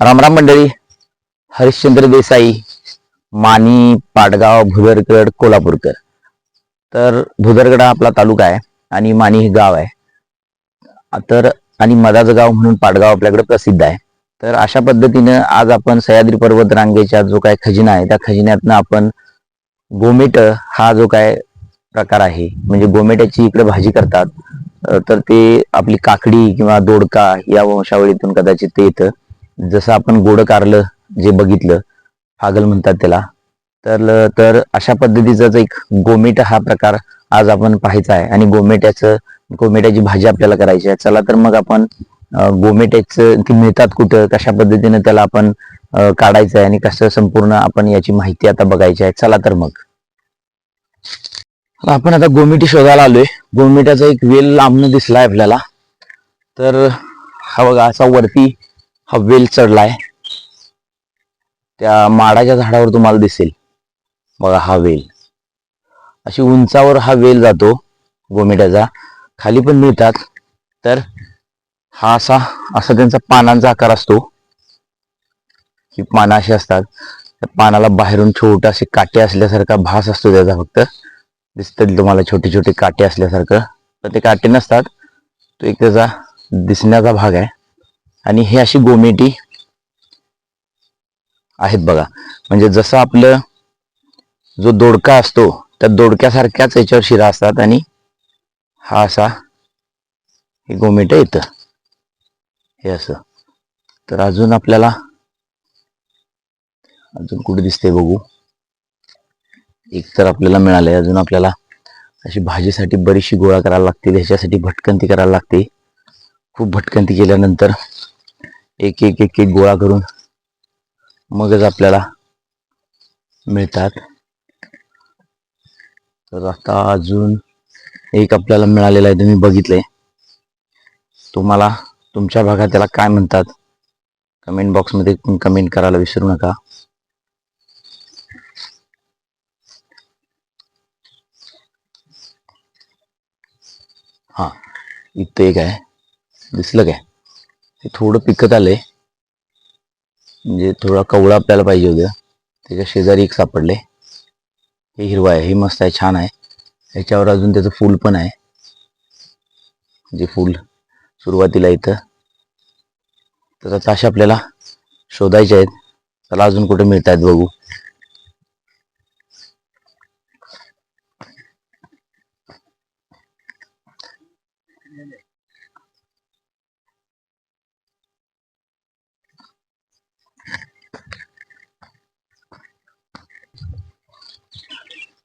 रामराम मंडळी. हरिश्चंद्र देसाई मानी पाडगाव भुदरगड कोल्हापूरकर. तर भुदरगड हा आपला तालुका आहे आणि मानी हे गाव आहे. तर आणि मदाचं गाव म्हणून पाडगाव आपल्याकडे प्रसिद्ध आहे. तर अशा पद्धतीनं आज आपण सह्याद्री पर्वत रांगेच्या जो काय खजिना आहे त्या खजिन्यातनं आपण गोमेट हा जो काय प्रकार आहे म्हणजे गोमेट्याची इकडे भाजी करतात. तर ते आपली काकडी किंवा दोडका या वंशावळीतून कदाचित ते येतं. जसं आपण गोड कारलं जे बघितलं फागल म्हणतात त्याला तर तर अशा पद्धतीचाच एक गोमेट हा प्रकार आज आपण पाहायचा आहे. आणि गोमेट्याचं गोमेट्याची भाजी आपल्याला करायची आहे. चला तर मग आपण गोमेट्याचं ती मिळतात कुठं कशा पद्धतीने त्याला आपण काढायचं आहे आणि कसं संपूर्ण आपण याची माहिती आता बघायची आहे. चला तर मग. आपण आता गोमिटी शोधायला आलोय. गोमिट्याचा एक वेल लांबणं दिसलाय आपल्याला. तर हा बघा असा वरती हा वेल चढलाय. त्या माडाच्या झाडावर तुम्हाला दिसेल. बघा हा वेल. अशी उंचावर हा वेल जातो गोमेट्याचा. खाली पण मिळतात. तर हा असा असा त्यांचा पानांचा आकार असतो. ही पानं अशी असतात. त्या पानाला बाहेरून छोटा असे काटे असल्यासारखा भास असतो त्याचा फक्त. दिसतील तुम्हाला छोटे छोटे काटे असल्यासारखं. तर ते काटे नसतात. तो एक त्याचा दिसण्याचा भाग आहे. आणि हे अशी गोमेटी आहेत बघा. म्हणजे जसं आपलं जो दोडका असतो त्या दोडक्यासारख्याच याच्यावर शिरा असतात आणि हा असा हे गोमेट येतं हे असं. तर अजून आपल्याला अजून कुठे दिसते बघू? एक तर आपल्याला मिळालंय. अजून आपल्याला अशी भाजीसाठी बरीचशी गोळा करायला लागते त्याच्यासाठी भटकंती करायला लागते. खूप भटकंती केल्यानंतर एक एक एक एक गोळा करून मगच आपल्याला मिळतात. तर आता अजून एक आपल्याला मिळालेला आहे तुम्ही बघितलंय. तुम्हाला तुमच्या भागात त्याला काय म्हणतात? कमेंट बॉक्समध्ये कमेंट करायला विसरू नका. हा इथं एक आहे. दिसलं काय? ते थोडं पिकत आलंय. म्हणजे थोडा कवळा आपल्याला पाहिजे होतं. त्याच्या शेजारी एक सापडले हे हिरवा आहे. हे मस्त आहे. छान आहे. ह्याच्यावर अजून त्याचं फूल पण आहे. जे फूल सुरुवातीला इथं. तर आता असे आपल्याला शोधायचे आहेत. त्याला अजून कुठे मिळत आहेत बघू.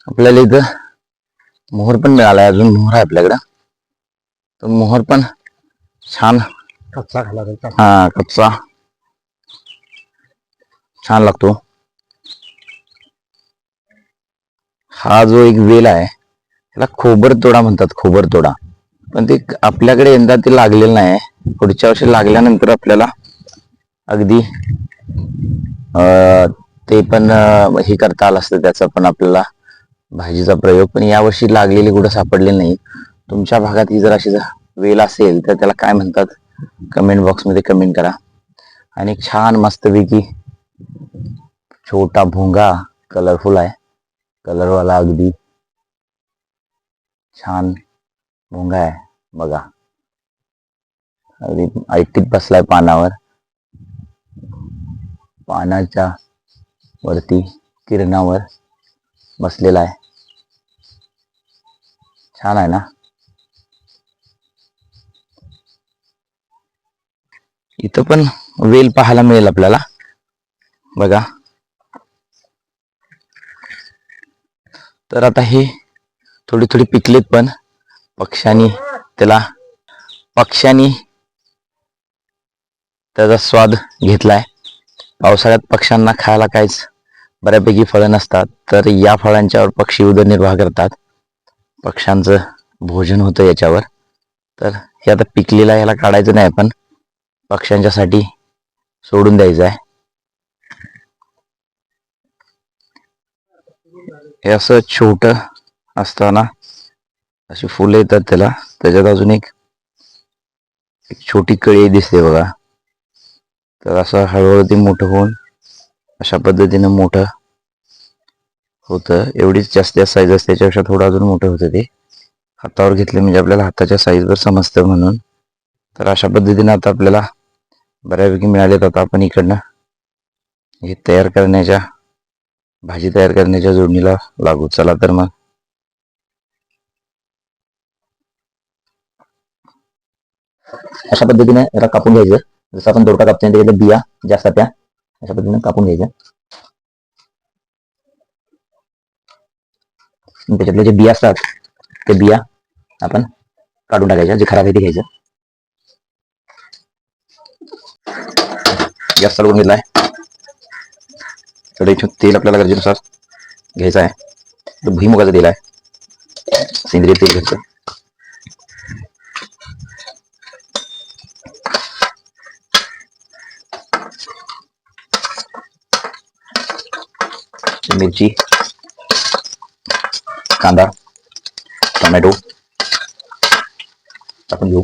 आपल्याला इथं मोहर पण मिळालाय अजून मोहर आहे आपल्याकडं. तर मोहर पण छान. कच्चा खाला जायचा हा कच्चा. छान लागतो. हा जो एक वेल आहे त्याला खोबर तोडा म्हणतात खोबर तोडा. पण ते आपल्याकडे यंदा ते लागलेलं नाही. पुढच्या वर्षी लागल्यानंतर आपल्याला अगदी अं, ते पण हे करता आलं असतं त्याचा पण आपल्याला भाजीचा प्रयोग पण यावर्षी लागलेली कुठं सापडले नाही. तुमच्या भागात ही जर अशी जर वेल असेल तर त्याला काय म्हणतात? कमेंट बॉक्समध्ये कमेंट करा. आणि छान मस्तपैकी छोटा भोंगा कलरफुल आहे. कलरवाला अगदी छान भोंगा आहे. बघा. अगदी ऐटीत बसलाय पानावर. पानाच्या वरती किरणावर बसलेला आहे. छान आहे ना इथं पण वेल पाहायला मिळेल आपल्याला. बघा. तर आता हे थोडी थोडी पिकलेत पण पक्ष्यांनी त्याला पक्ष्यांनी त्याचा स्वाद घेतलाय. पावसाळ्यात पक्ष्यांना खायला काहीच बऱ्यापैकी फळं नसतात तर या फळांच्यावर पक्षी उदरनिर्वाह करतात. पक्ष्यांचं भोजन होतं याच्यावर. तर हे आता पिकलेला याला काढायचं नाही आपण पक्ष्यांच्यासाठी सोडून द्यायचं आहे. हे असं छोट असताना अशी फुलं येतात त्याला. त्याच्यात अजून एक एक छोटी कळी दिसते बघा. तर असं हळूहळू ते मोठं होऊन अशा पद्धतीनं मोठं होतं. एवढीच जास्त साईज असते त्याच्यापेक्षा थोडं अजून मोठं होतं ते. हातावर घेतलं म्हणजे आपल्याला हाताच्या साईजवर समजतं म्हणून. तर अशा पद्धतीनं आता आपल्याला बऱ्यापैकी मिळालेत आता आपण इकडनं. हे तयार करण्याच्या भाजी तयार करण्याच्या जोडणीला लागू. चला तर मग. अशा पद्धतीने याला कापून घ्यायचं. जसं आपण दोडका कापतो त्याच्यातल्या बिया जास्त त्या अशा पद्धतीने कापून घ्यायच्या त्याच्यातले जे बिया असतात, ते बिया आपण काढून टाकायच्या, जे खराब आहे ते घ्यायचं. गॅस चालू करून घेतलाय थोडं तेल आपल्याला गरजेनुसार घ्यायचं आहे. तर भुईमुगाचं तेल आहे. सेंद्रिय तेल घ्यायचं. मिरची. कांदा टोमॅटो टाकून घेऊ.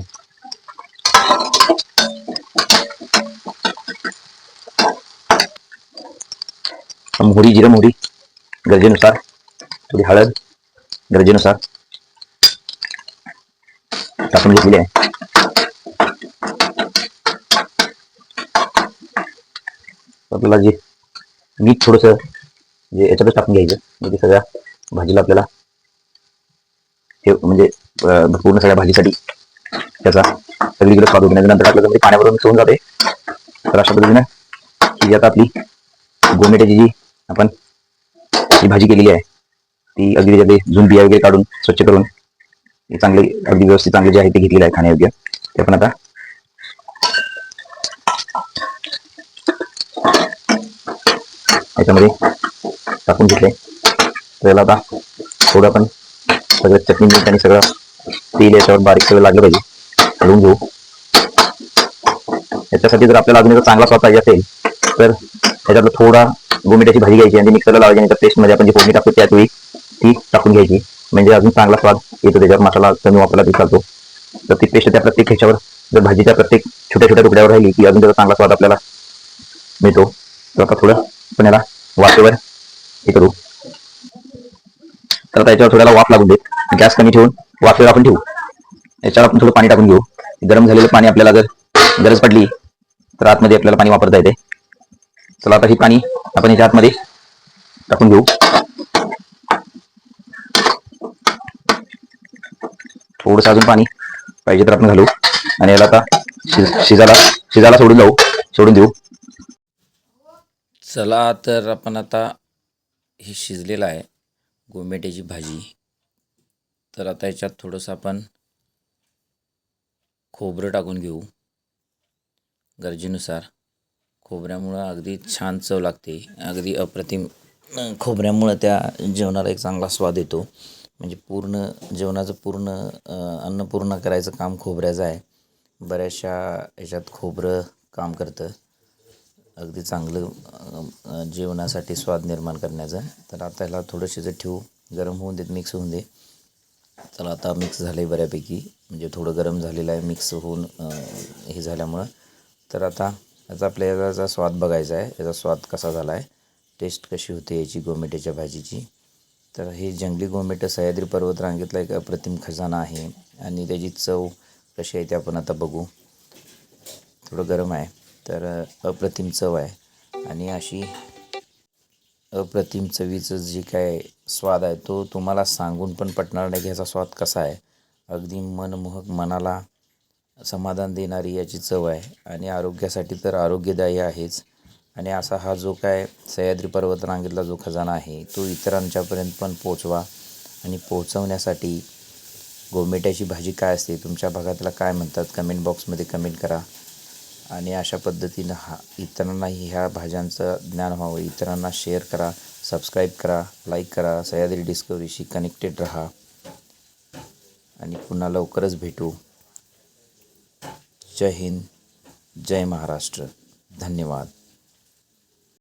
मोहरी जिरं मोहरी गरजेनुसार. थोडी हळद गरजेनुसार. टाकून घेतलेली आहे. आपल्याला जे मीठ थोडंसं जे याच्यातच टाकून घ्यायचं म्हणजे सगळ्या भाजीला आपल्याला हे म्हणजे पूर्ण सगळ्या भाजीसाठी त्याचा सगळीकडे स्वाद होते नंतर टाकलं तर म्हणजे ते पाण्याबरोबर मिक्स होऊन जाते. तर अशा पद्धतीने ही जी आता आपली गोमेट्याची जी आपण जी भाजी केलेली आहे ती अगदी त्याच्यातले झुंब बिया वगैरे काढून स्वच्छ करून चांगली चांगले अगदी व्यवस्थित चांगले जे आहे ते घेतलेले आहे खाण्यायोग्य. ते आपण आता याच्यामध्ये टाकून घेतले. तर याला आता थोडं आपण सगळं चटणी मीठ आणि सगळं तेल याच्यावर बारीक सगळं लागलं पाहिजे. घालून घेऊ. याच्यासाठी जर आपल्याला अजून चांगला स्वाद पाहिजे असेल तर त्याच्यातलं थोडा गोमिटाची भाजी घ्यायची आणि मिक्सरला लावायची आणि त्या पेस्टमध्ये आपण जी फोडणी टाकतो त्याच वेळी ती टाकून घ्यायची. म्हणजे अजून चांगला स्वाद येतो त्याच्यावर. मसाला कमी वापरला तरी चालतो. तर ती पेस्ट त्या प्रत्येक ह्याच्यावर जर भाजीच्या प्रत्येक छोट्या छोट्या तुकड्यावर राहिली की अजून त्याचा चांगला स्वाद आपल्याला मिळतो. तर आता थोडं पण याला वाफेवर हे करू. तर आता याच्यावर थोड्याला वाफ लागून देत. गॅस कमी ठेवून वाफेवर आपण ठेवू. याच्यावर आपण थोडं पाणी टाकून घेऊ. गरम झालेलं पाणी आपल्याला जर गरज पडली तर आतमध्ये आपल्याला पाणी वापरता येते. चला आता ही पाणी आपण याच्या आतमध्ये टाकून घेऊ. थोडंसं अजून पाणी पाहिजे तर आपण घालू. आणि याला आता शिजाला शिजाला शिजायला सोडून जाऊ. सोडून देऊ. चला तर आपण आता हे शिजलेलं आहे. गोमेट्याची भाजी. तर आता याच्यात थोडंसं आपण खोबरं टाकून घेऊ. गरजेनुसार. खोबऱ्यामुळं अगदी छान चव लागते. अगदी अप्रतिम खोबऱ्यामुळं त्या जेवणाला एक चांगला स्वाद येतो. म्हणजे पूर्ण जेवणाचं पूर्ण अन्नपूर्ण करायचं काम खोबऱ्याचं आहे. बऱ्याचशा ह्याच्यात खोबरं काम करतं. अगदी चांगलं जेवणासाठी स्वाद निर्माण करण्याचं. तर आता ह्याला थोडं शिजत ठेवू गरम होऊन देत मिक्स होऊन दे. चला आता मिक्स झालं आहे बऱ्यापैकी. म्हणजे थोडं गरम झालेलं आहे मिक्स होऊन हे झाल्यामुळं. तर आता याचा आपल्याला याचा स्वाद बघायचा आहे. याचा स्वाद कसा झाला आहे टेस्ट कशी होते याची गोमेट्याच्या भाजीची. तर हे जंगली गोमेटं सह्याद्री पर्वतरांगेतला एक अप्रतिम खजाना आहे. आणि त्याची चव कशी आहे ते आपण आता बघू. थोडं गरम आहे तर अप्रतिम चव आहे. आणि अशी अप्रतिम चवीचं जे काय स्वाद आहे तो तुम्हाला सांगून पण पटणार नाही की ह्याचा स्वाद कसा आहे. अगदी मनमोहक मनाला समाधान देणारी याची चव आहे आणि आरोग्यासाठी तर आरोग्यदायी आहेच. आणि असा हा जो काय सह्याद्री पर्वतरांगेतला जो खजाना आहे तो इतरांच्यापर्यंत पण पोचवा आणि पोचवण्यासाठी गोमेट्याची भाजी काय असते तुमच्या भागातला काय म्हणतात कमेंट बॉक्समध्ये कमेंट करा. आणि अशा पद्धतीनं हा इतरांनाही ह्या भाज्यांचं ज्ञान व्हावं. इतरांना शेअर करा सबस्क्राईब करा लाईक करा सह्याद्री डिस्कवरीशी कनेक्टेड राहा. आणि पुन्हा लवकरच भेटू. जय हिंद जय महाराष्ट्र. धन्यवाद.